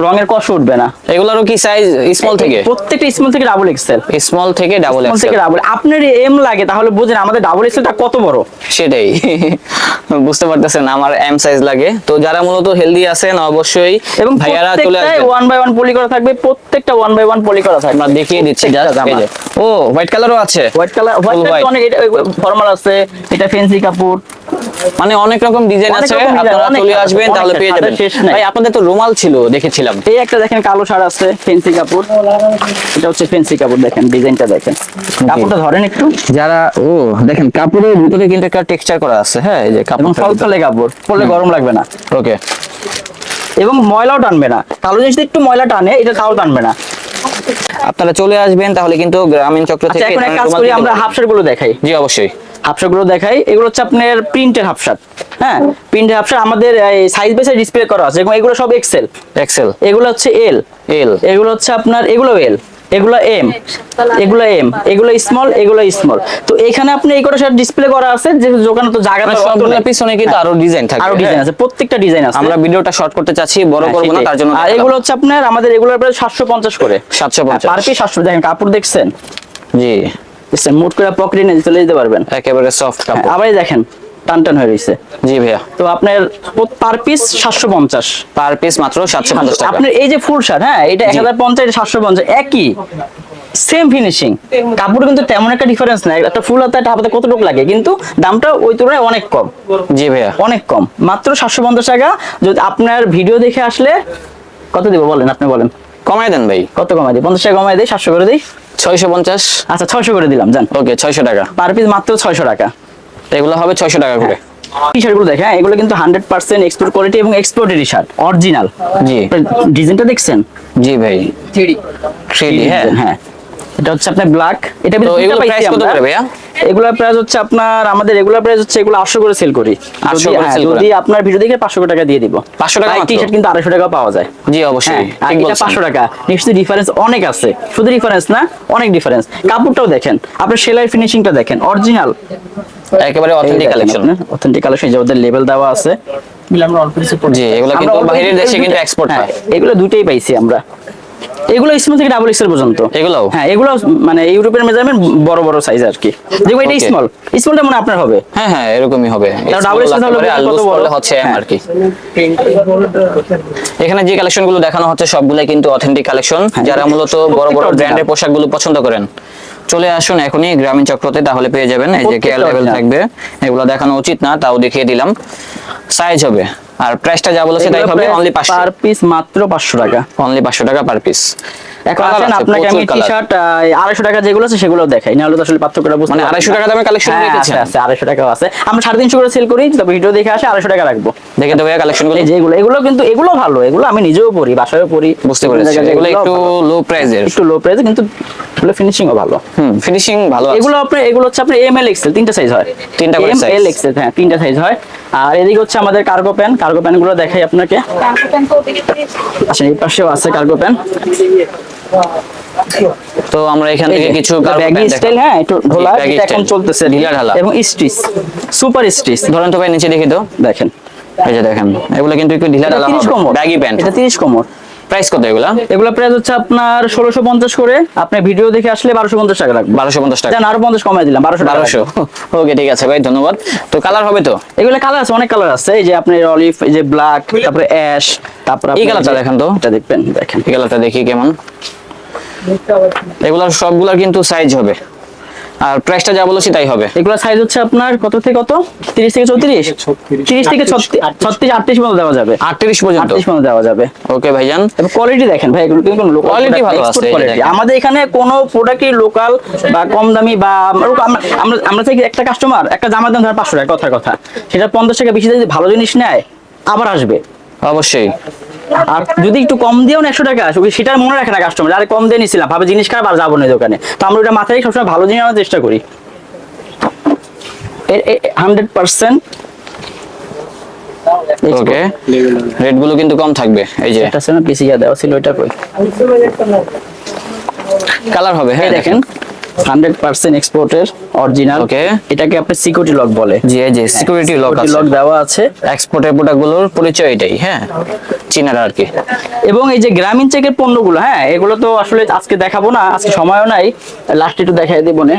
Speaker 2: রঙের কষ্ট উঠবে না।
Speaker 1: এগুলোরও কি সাইজ স্মল থেকে?
Speaker 2: প্রত্যেকটা স্মল থেকে ডাবল এক্সেল
Speaker 1: স্মল থেকে ডাবল
Speaker 2: স্মল থেকে ডাবল আপনার এম লাগে তাহলে বুঝেন আমাদের ডাবল এক্সেলটা কত বড়?
Speaker 1: সেটাই। [LAUGHS] বুঝতে পারতেছেন আমার এম সাইজ লাগে। তো যারা মূলত হেলদি আছেন অবশ্যই
Speaker 2: এবং
Speaker 1: ভাইয়ারা চলে আসবেন।
Speaker 2: ওয়ান বাই ওয়ান পলি করা থাকবে প্রত্যেকটা ওয়ান বাই ওয়ান পলি করা থাকবে।
Speaker 1: আমরা দেখিয়ে দিচ্ছি। ও হোয়াইট কালারও আছে।
Speaker 2: White colour white
Speaker 1: white.
Speaker 2: অনেক ফর্মাল আছে এটা ফেন্সি কাপড়।
Speaker 1: মানে অনেক রকম ডিজাইন আছে আপনারা চলে আসবেন তাহলে পেয়ে যাবেন। ভাই আপনাদের তো রুমাল ছিল দেখেছিলাম।
Speaker 2: এই একটা দেখেন কালো শাড় আছে ফেন্সি কাপড়। এটা হচ্ছে ফেন্সি কাপড় দেখেন ডিজাইনটা দেখেন। কাপড়টা ধরেন একটু।
Speaker 1: যারা ও দেখেন কাপড়ের ভিতরে কিন্তু একটা টেক্সচার করা আছে হ্যাঁ এই যে কাপড়
Speaker 2: ফলফলে কাপড় পরলে গরম লাগবে না।
Speaker 1: ওকে
Speaker 2: এবং ময়লাও টানবে না। কালো জিনিসটা একটু ময়লা টানে এটা তাও টানবে না।
Speaker 1: আপনারা চলে আসবেন তাহলে কিন্তু গ্রামীণ চক্র
Speaker 2: আচ্ছা
Speaker 1: থেকে
Speaker 2: এখন এক কাজ করি আমরা হাফ শার্টগুলো দেখাই।
Speaker 1: জি অবশ্যই।
Speaker 2: হাফ শার্টগুলো দেখাই। এগুলো হচ্ছে আপনার প্রিন্টের হাফ হ্যাঁ প্রিন্টের হাফ আমাদের সাইজ বেসে ডিসপ্লে করা আছে। এবং এগুলো সব এক্সেল
Speaker 1: এক্সেল
Speaker 2: এগুলো হচ্ছে এল
Speaker 1: এল
Speaker 2: এগুলো হচ্ছে আপনার এগুলো এল এগুলো এম এগুলো এম এগুলো স্মল এগুলো স্মল তো এখানে আপনি এই কটা শার্ট ডিসপ্লে করা আছে যে দোকানে তো জায়গা
Speaker 1: মানে সবগুলোর পিছনে কিন্তু আরও ডিজাইন থাকবে
Speaker 2: আরও ডিজাইন
Speaker 1: হ্যাঁ।
Speaker 2: আছে প্রত্যেকটা ডিজাইন আছে।
Speaker 1: আমরা ভিডিওটা শর্ট করতে চাচ্ছি বড়
Speaker 2: হ্যাঁ,
Speaker 1: না তার জন্য
Speaker 2: আর এগুলো হচ্ছে আপনার আমাদের পঞ্চাশ করে।
Speaker 1: 750
Speaker 2: পার পিস সাতশো দেখেন কাপড় দেখছেন?
Speaker 1: জি।
Speaker 2: দেখছেন মুট করে পকেটে নিয়ে চলে যেতে পারবেন।
Speaker 1: একেবারে সফট কাপড়।
Speaker 2: আবার দেখেন টান টান হয়ে রয়েছে
Speaker 1: জি ভাইয়া।
Speaker 2: তো আপনার পার পিস সাতশো পঞ্চাশ।
Speaker 1: পার পিস মাত্র সাতশো পঞ্চাশ টাকা।
Speaker 2: আপনার এই যে ফুল শার্ট হ্যাঁ এটা এক
Speaker 1: জি।
Speaker 2: হাজার পঞ্চাশ সাতশো পঞ্চাশ একই। সেম ফিনিশিং কাপড় কিন্তু তেমন একটা ডিফারেন্স নাই। একটা ফুল হাতে একটা হাতে কতটুকু লাগে? কিন্তু দামটা ওই তুলনায় অনেক কম।
Speaker 1: জি ভাইয়া।
Speaker 2: অনেক কম। মাত্র সাতশো পঞ্চাশ টাকা। যদি আপনার ভিডিও দেখে আসলে কত দিব বলেন? আপনি বলেন।
Speaker 1: কমাই দেন ভাই।
Speaker 2: কত কমাই দিই? পঞ্চাশ টাকা কমাই দিই সাতশো করে দিই?
Speaker 1: ছয়শো পঞ্চাশ।
Speaker 2: আচ্ছা ছয়শো করে দিলাম জান।
Speaker 1: ওকে ছয়শো টাকা।
Speaker 2: পার পিস মাত্র ছয়শো টাকা।
Speaker 1: এগুলো হবে ছয়শো টাকা করে।
Speaker 2: টি গুলো দেখেন হ্যাঁ, এগুলো কিন্তু হান্ড্রেড পার্সেন্ট এক্সপোর্ট কোয়ালিটি এবং এক্সপোর্টেড শার্ট অরিজিনাল
Speaker 1: জি।
Speaker 2: ডিজাইনটা দেখছেন?
Speaker 1: জি ভাই। থ্রি হ্যাঁ।
Speaker 2: হ্যাঁ। এটা হচ্ছে আপনার ব্ল্যাক এটা
Speaker 1: তো এগুলো price কত করে ভাইয়া?
Speaker 2: এগুলোর প্রাইস হচ্ছে আপনার আমাদের রেগুলার প্রাইস হচ্ছে এগুলো 800 করে সেল করি।
Speaker 1: 800
Speaker 2: যদি
Speaker 1: করে
Speaker 2: হ্যাঁ,
Speaker 1: sell করেন।
Speaker 2: যদি আপনার ভিডিও দেখে 500 টাকা দিয়ে দিব।
Speaker 1: 500 টাকা
Speaker 2: টি শার্ট কিন্তু 250 টাকা পাওয়া যায়।
Speaker 1: জি অবশ্যই।
Speaker 2: হ্যাঁ
Speaker 1: ঠিক
Speaker 2: এটা
Speaker 1: বলছেন।
Speaker 2: 500 টাকা। নিশ্চয়ই ডিফারেন্স অনেক আছে। শুধু ডিফারেন্স না অনেক ডিফারেন্স কাপড়টাও দেখেন আপনার সেলাই ফিনিশিংটা দেখেন অরিজিনাল
Speaker 1: একেবারে অথেন্টিক কালেকশন
Speaker 2: অথেন্টিক কালেকশন যে ওদের লেভেল দেওয়া আছে।
Speaker 1: জি, এগুলো কিন্তু বাইরের দেশে কিন্তু
Speaker 2: হ্যাঁ,
Speaker 1: export হয়।
Speaker 2: এগুলো দুটেই পাইছি আমরা। এগুলো স্মল থেকে ডাবল এক্সেল পর্যন্ত।
Speaker 1: এগুলো
Speaker 2: হ্যাঁ এগুলো মানে ইউরোপের মেজারমেন্ট বড় বড় সাইজ আর কি। দেখো এটা স্মল স্মলটা মনে আপনার হবে।
Speaker 1: হ্যাঁ হ্যাঁ এরকমই হবে।
Speaker 2: ডাবল এক্সেল
Speaker 1: হলে
Speaker 2: কত বড়?
Speaker 1: হচ্ছে
Speaker 2: হ্যাঁ।
Speaker 1: আর কি। এখানে যে কালেকশনগুলো দেখানো হচ্ছে সবগুলাই কিন্তু অথেন্টিক কালেকশন যারা মূলত বড় বড় ব্র্যান্ডের পোশাকগুলো পছন্দ করেন। চলে আসুন এখনই গ্রামীণ চক্রতে তাহলে পেয়ে যাবেন। এই যে কেয়ার লেভেল থাকবে। এগুলো দেখানো উচিত না তাও দেখিয়ে দিলাম। সাইজ হবে। আর প্রাইসটা যা বলেছে তাই হবে অনলি পাঁচশো।
Speaker 2: পার পিস মাত্র 500 টাকা।
Speaker 1: অনলি পাঁচশো টাকা পার পিস
Speaker 2: এখন আসেন আপনাকে আমি টি শার্ট আড়াইশো টাকা যেগুলো আছে সেগুলো দেখাই। নাহলে তো আসলে পার্থক্যটা বুঝতে
Speaker 1: মানে 250 টাকা দামের collection
Speaker 2: হ্যাঁ, আছে, আছে আড়াইশো টাকাও আছে। আমরা সাড়ে তিনশো করে সেল করি তবে ভিডিও দেখে আসে আড়াইশো টাকা রাখব।
Speaker 1: দেখে দেবো কালেকশনগুলো।
Speaker 2: এই যে এগুলো কিন্তু এগুলো ভালো এগুলো আমি নিজেও পড়ি বাসায়ও পড়ি
Speaker 1: বুঝতে পেরেছি। এগুলো একটু লো প্রাইজের
Speaker 2: একটু লো প্রাইস কিন্তু এগুলো ফিনিশিংও ভালো।
Speaker 1: হুম ফিনিশিং ভালো আছে।
Speaker 2: এগুলো আপনার এগুলো হচ্ছে আপনার এম এল এক্সেল তিনটা সাইজ হয়।
Speaker 1: তিনটা করে
Speaker 2: এম এল এক্সেল হ্যাঁ তিনটা সাইজ হয়। আর এদিকে হচ্ছে আমাদের কার্গো প্যান কার্গো প্যানগুলো দেখাই আপনাকে। আচ্ছা এই পাশেও আছে কার্গো প্যান
Speaker 1: তো আমরা এখান থেকে কিছু
Speaker 2: ব্যাগি স্টাইল হ্যাঁ একটু ঢোলা এটা এখন চলতেছে
Speaker 1: ঢিলা ঢালা।
Speaker 2: এবং স্টিচ সুপার স্টিচ
Speaker 1: ধরেন তো ভাই নিচে দেখি তো।
Speaker 2: দেখেন।
Speaker 1: এই যে দেখেন এগুলো কিন্তু একটু ঢিলা ঢালা
Speaker 2: 30
Speaker 1: ব্যাগি প্যান্ট
Speaker 2: এটা 30 কোমর।
Speaker 1: প্রাইস কত এগুলা?
Speaker 2: এগুলো প্রাইস হচ্ছে আপনার 1650 করে। আপনি ভিডিও দেখে আসলে 1250 টাকা রাখবেন
Speaker 1: বারোশো পঞ্চাশ টাকা।
Speaker 2: আরও 50 কমাই দিলাম 1200 টাকা
Speaker 1: বারোশো। ওকে ঠিক আছে ভাই ধন্যবাদ। তো কালার হবে তো?
Speaker 2: এগুলো কালার আছে অনেক কালার আছে। এই যে আপনার অলিভ এই যে ব্ল্যাক তারপরে অ্যাশ তারপরে
Speaker 1: এই কালারটা দেখান তো।
Speaker 2: এটা দেখবেন দেখেন।
Speaker 1: এই কালারটা দেখি কেমন। এগুলার সবগুলার কিন্তু সাইজ হবে। আর প্রাইসটা যা বলেছি তাই হবে।
Speaker 2: এগুলো সাইজ হচ্ছে আপনার কত থেকে কত? 30 থেকে 34 30 থেকে 36 36 38 পর্যন্ত দেওয়া যাবে।
Speaker 1: আটত্রিশ পর্যন্ত।
Speaker 2: 38 পর্যন্ত দেওয়া যাবে।
Speaker 1: ওকে ভাইজান।
Speaker 2: এবং কোয়ালিটি দেখেন ভাই এগুলো কিন্তু লোকাল
Speaker 1: Quality ভালো আছে, দেখেন।
Speaker 2: আমাদের এখানে কোনো প্রোডাক্টই লোকাল বা কম দামি বা আমরা- আমরা থেকে একটা কাস্টমার একটা জামার দাম ধর 500 টাকা কথার কথা। সেটা 50 টাকা বেশি দিয়ে যদি ভালো জিনিস নেয় আবার আসবে।
Speaker 1: অবশ্যই।
Speaker 2: আর যদি একটু কম দিয়েও না একশো টাকা ওকে সেটা মনে রাখে না কাস্টমার আরে কম দিয়ে নিছিলাম ভাবে জিনিস খারাপ আর যাব না দোকানে। তো আমরা ওটা মাথায় সবসময় ভালো জিনিস আনার চেষ্টা করি। হান্ড্রেড পার্সেন্ট
Speaker 1: ওকে রেটগুলো কিন্তু কম থাকবে এই যে।
Speaker 2: এটা আছে না পিসি দেওয়া ছিল ওইটা কই?
Speaker 1: কালার হবে হ্যাঁ
Speaker 2: দেখেন। হান্ড্রেড পার্সেন্ট এক্সপোর্টের অরিজিনাল।
Speaker 1: Okay.
Speaker 2: এটাকে আপনি সিকিউরিটি লক বলে।
Speaker 1: জি যে সিকিউরিটি লক আছে।
Speaker 2: লক দেওয়া আছে।
Speaker 1: এক্সপোর্টের প্রোডাক্টগুলোর পরিচয় এটাই হ্যাঁ চীনার আর কি।
Speaker 2: এবং এই যে গ্রামীণ চেকের পণ্যগুলো হ্যাঁ এগুলো তো আসলে আজকে দেখাবো না আজকে সময়ও নাই লাস্ট একটু দেখাই দেবো না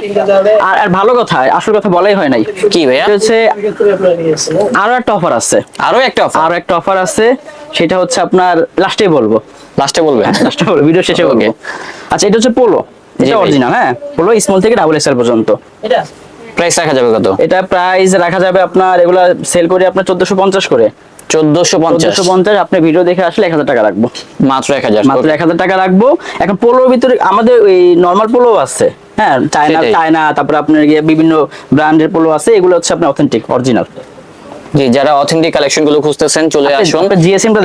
Speaker 2: আর আর ভালো কথা আসল কথা বলাই হয় নাই।
Speaker 1: কি ভাইয়া?
Speaker 2: হচ্ছে আরও একটা অফার আছে।
Speaker 1: আরও একটা অফার
Speaker 2: আরও একটা অফার আছে সেটা হচ্ছে আপনার লাস্টে বলব।
Speaker 1: লাস্টে বলবেন
Speaker 2: লাস্টে বলব ভিডিও শেষে বলব। আচ্ছা এটা হচ্ছে পোলো
Speaker 1: জি
Speaker 2: এটা অরিজিনাল হ্যাঁ? পোলো স্মল থেকে ডাবল এক্সেল পর্যন্ত।
Speaker 1: প্রাইস রাখা যাবে কত?
Speaker 2: এটা প্রাইস রাখা যাবে আপনার এগুলা সেল করে আপনার চোদ্দশো পঞ্চাশ করে।
Speaker 1: চোদ্দশো পঞ্চাশ।
Speaker 2: চোদ্দশো পঞ্চাশ আপনি ভিডিও দেখে আসলে এক হাজার টাকা রাখব।
Speaker 1: মাত্র এক হাজার
Speaker 2: মাত্র এক হাজার টাকা রাখব। এখন পোলোর ভিতরে আমাদের ওই নর্মাল পোলো আছে হ্যাঁ? চায়না। চায়না তারপরে আপনার বিভিন্ন ব্র্যান্ডের পোলো আছে এগুলো হচ্ছে আপনার অথেন্টিক অরিজিনাল
Speaker 1: জি যারা অথেন্টিক কালেকশনগুলো খুঁজতেছেন চলে আসুন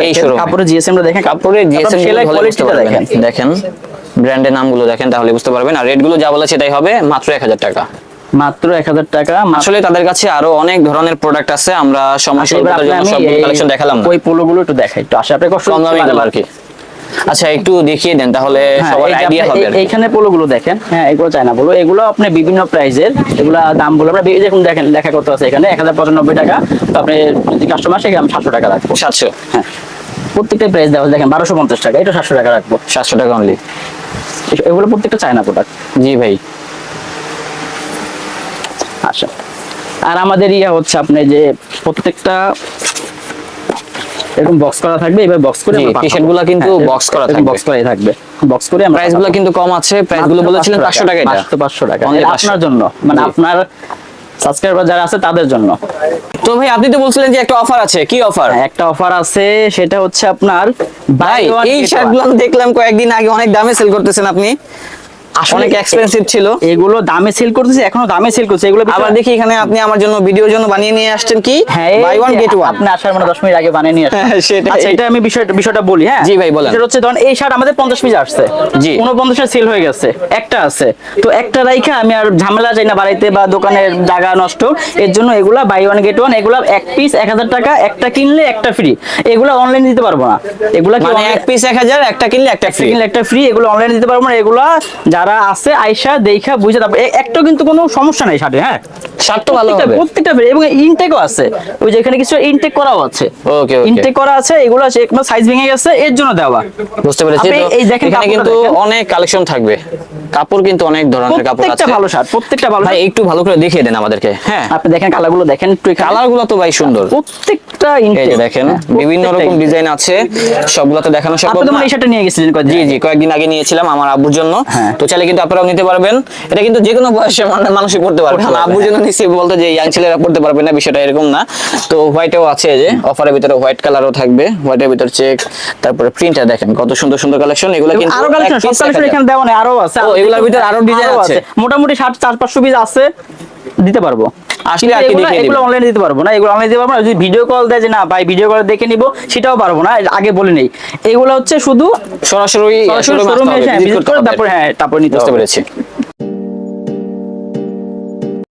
Speaker 1: এই
Speaker 2: দেখেন জিএসএম দেখেন
Speaker 1: কাপড়ের জিএসএম
Speaker 2: সেলাই কোয়ালিটিটা দেখেন।
Speaker 1: দেখেন ব্র্যান্ডের নামগুলো দেখেন তাহলে বুঝতে পারবেন। আর রেটগুলো যা বলে সেটাই হবে মাত্র এক হাজার টাকা।
Speaker 2: মাত্র এক হাজার টাকা
Speaker 1: আসলে তাদের কাছে আরও অনেক ধরনের প্রোডাক্ট আছে আমরা সময় জন্য সবগুলো কালেকশন দেখালাম
Speaker 2: ওই পোলো গুলো একটু দেখাই একটু আশা আপনি কষ্ট
Speaker 1: কম দামি। আর কি। আচ্ছা একটু দেখিয়ে দেন তাহলে
Speaker 2: হ্যাঁ,
Speaker 1: সবার আইডিয়া হবে
Speaker 2: এইখানে পোলো গুলো দেখেন হ্যাঁ এগুলো চায়না পোলো। এগুলো আপনি বিভিন্ন প্রাইজের এগুলা দাম বলে আমরা দেখুন দেখেন লেখা করতে আছে এখানে এক হাজার পঁচানব্বই টাকা। তো আপনি যদি কাস্টমার সেখানে আমি সাতশো টাকা রাখব।
Speaker 1: সাতশো।
Speaker 2: হ্যাঁ প্রত্যেকটা প্রাইস দেওয়া দেখেন বারোশো পঞ্চাশ টাকা এটা সাতশো টাকা রাখব।
Speaker 1: সাতশো টাকা অনলি
Speaker 2: এগুলো প্রত্যেকটা চায়না প্রোডাক্ট
Speaker 1: জি ভাই।
Speaker 2: আচ্ছা। আর আমাদের ইয়া হচ্ছে আপনি যে প্রত্যেকটা এরকম বক্স করা থাকবে এবার বক্স করে
Speaker 1: জি,
Speaker 2: আমরা পাঠাবো।
Speaker 1: t-shirt গুলা কিন্তু
Speaker 2: হ্যাঁ,
Speaker 1: box করা থাকবে।
Speaker 2: box করাই থাকবে। বক্স করে আমরা
Speaker 1: প্রাইসগুলো কিন্তু কম আছে প্রাইসগুলো বলেছিলেন পাঁচশো টাকা এটা
Speaker 2: মাত্র পাঁচশো টাকা।
Speaker 1: Only
Speaker 2: এটা
Speaker 1: 500
Speaker 2: আপনার জন্য। মানে আপনার সাবস্ক্রাইবার যারা আছে তাদের জন্য।
Speaker 1: তো ভাই আপনি তো বলছিলেন যে একটা অফার আছে কি অফার
Speaker 2: হ্যাঁ, একটা অফার আছে সেটা হচ্ছে আপনার
Speaker 1: ভাই এই
Speaker 2: get
Speaker 1: শার্টগুলো দেখলাম কয়েকদিন আগে অনেক দামে সেল করতেছেন আপনি। অনেক এক্সপেন্সিভ ছিল।
Speaker 2: এগুলো দামে সেল করতেছে এখনও দামে সেল করছে। এগুলো
Speaker 1: আবার দেখি এখানে আপনি আমার জন্য ভিডিওর জন্য বানিয়ে নিয়ে আসছেন কি? বাই ওয়ান গেট ওয়ান
Speaker 2: আপনি আসার মানে দশ মিনিট আগে বানিয়ে নিয়ে আসেন
Speaker 1: হ্যাঁ,
Speaker 2: আচ্ছা এটা আমি বিষয়টা বিষয়টা বলি হ্যাঁ?
Speaker 1: জি ভাই, বলেন।
Speaker 2: সেটা হচ্ছে ধরুন এই শার্ট আমাদের পঞ্চাশ পিস আসছে।
Speaker 1: জি।
Speaker 2: উনপঞ্চাশটা সেল হয়ে গেছে। একটা আছে। তো একটা রাইখা আমি আর ঝামেলা চাই না বাড়িতে বা দোকানের জায়গা নষ্ট। এর জন্য এগুলা বাই ওয়ান গেট ওয়ান এগুলা এক পিস এক হাজার টাকা একটা কিনলে একটা ফ্রি এগুলা অনলাইন দিতে পারব না। এগুলা কি
Speaker 1: মানে এক পিস এক হাজার একটা কিনলে একটা ফ্রি
Speaker 2: কিনলে একটা ফ্রি এগুলো অনলাইনে দিতে পারব না। এগুলা যারা আছে আইসা দেখা বুঝে তারপর এ- একটাও কিন্তু কোনো সমস্যা নাই শার্টে হ্যাঁ?
Speaker 1: শার্ট তো ভালো হবে।
Speaker 2: প্রত্যেকটা এবং ইনটেকও আছে। ওই যে এখানে কিছু ইনটেক করাও আছে।
Speaker 1: ওকে
Speaker 2: ইনটেক করা আছে এগুলো আছে সাইজ ভেঙে গেছে এর জন্য দেওয়া।
Speaker 1: বুঝতে পেরেছি।
Speaker 2: এই দেখেন
Speaker 1: এখানে কিন্তু অনেক কালেকশন থাকবে। কাপড় কিন্তু অনেক ধরনের কাপড়
Speaker 2: প্রত্যেকটা ভালো শার্ট প্রত্যেকটা ভালো
Speaker 1: ভাই একটু ভালো করে দেখিয়ে দেন আমাদেরকে। হ্যাঁ।
Speaker 2: আপনি দেখেন কালারগুলো দেখেন একটু এখানে।
Speaker 1: কালারগুলো তো ভাই সুন্দর।
Speaker 2: প্রত্যেকটা ইনটেক
Speaker 1: দেখেন বিভিন্ন রকম ডিজাইন আছে। সবগুলো তো দেখানো সম্ভব
Speaker 2: আপনি তো এই শার্টটা নিয়ে গেছিলেন কয়েকদিন
Speaker 1: জি জি কয়েকদিন আগে নিয়েছিলাম আমার আব্বুর জন্য।
Speaker 2: হ্যাঁ।
Speaker 1: তো চাইলে কিন্তু আপনারাও নিতে পারবেন। এটা কিন্তু যে কোনো বয়সের মানে মানুষই পড়তে পারবে।
Speaker 2: পড়তে
Speaker 1: আব্বু
Speaker 2: যেন
Speaker 1: আব্বুর জন্য বলতে যে ইয়াং ছেলেরা পড়তে পারবে না বিষয়টা এরকম না। তো হোয়াইটেও আছে যে অফারের ভিতরে হোয়াইট কালারও থাকবে। হোয়াইটের ভিতরে চেক তারপরে প্রিন্টটা দেখেন কত সুন্দর সুন্দর কালেকশন এগুলো কিন্তু
Speaker 2: আরও কালেকশন সব কালেকশন এখানে দেওয়া নেই আরও আছে।
Speaker 1: ও, এগুলোর ভিতরে আরও ডিজাইন আছে?
Speaker 2: মোটামুটি ষাট চার পাঁচশো পিস আছে। দিতে পারব।
Speaker 1: আসলে আর কি দেখিয়ে
Speaker 2: এগুলো অনলাইনে দিতে পারব না এগুলো অনলাইনে দিতে পারব না। যদি ভিডিও কল দেয় যে না ভাই ভিডিও কল দেখে নিব সেটাও পারব না। আগে বলে নেই। এগুলো হচ্ছে শুধু
Speaker 1: সরাসরি
Speaker 2: শোরুমে এসে করে তারপর হ্যাঁ তারপর নিতে।
Speaker 1: পেরেছি।